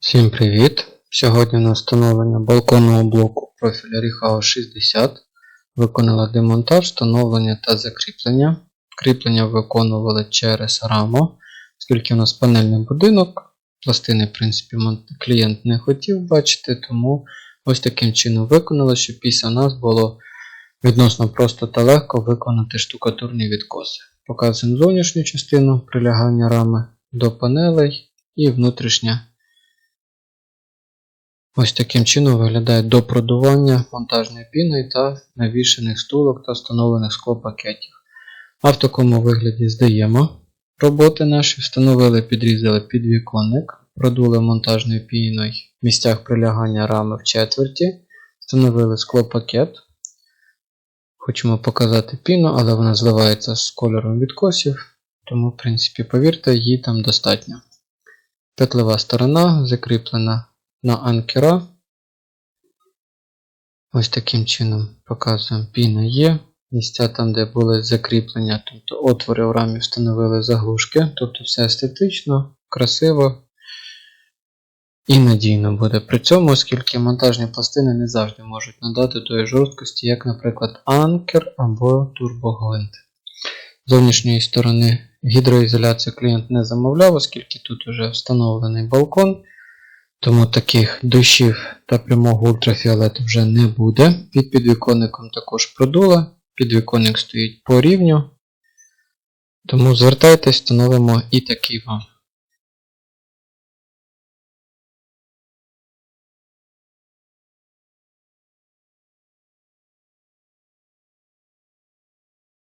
Всім привіт! Сьогодні на встановлення балконного блоку профіля Rihao 60 виконала демонтаж, встановлення та закріплення. Кріплення виконували через раму, оскільки у нас панельний будинок. Пластини, в принципі, клієнт не хотів бачити, тому ось таким чином виконали, щоб після нас було відносно просто та легко виконати штукатурні відкоси. Показуємо зовнішню частину прилягання рами до панелей і внутрішня Ось таким чином виглядає до продування монтажної піни та навішаних стулок та встановлених склопакетів. А в такому вигляді здаємо роботи наші, встановили, підрізали підвіконник, продули монтажною піною в місцях прилягання рами в четверті, встановили склопакет. Хочемо показати піну, але вона зливається з кольором відкосів, тому, в принципі, повірте, її там достатньо. Петлева сторона закріплена на анкера. Ось таким чином показуємо піна є. Місця там, де були закріплення, тобто отвори в рамі встановили заглушки, тобто все естетично, красиво і надійно буде. При цьому, оскільки монтажні пластини не завжди можуть надати тої жорсткості, як, наприклад, анкер або турбогвинт. З зовнішньої сторони гідроізоляцію клієнт не замовляв, оскільки тут вже встановлений балкон. Тому таких дощів та прямого ультрафіолету вже не буде. Під підвіконником також продула. Підвіконник стоїть по рівню. Тому звертайтесь, встановимо і такий вам.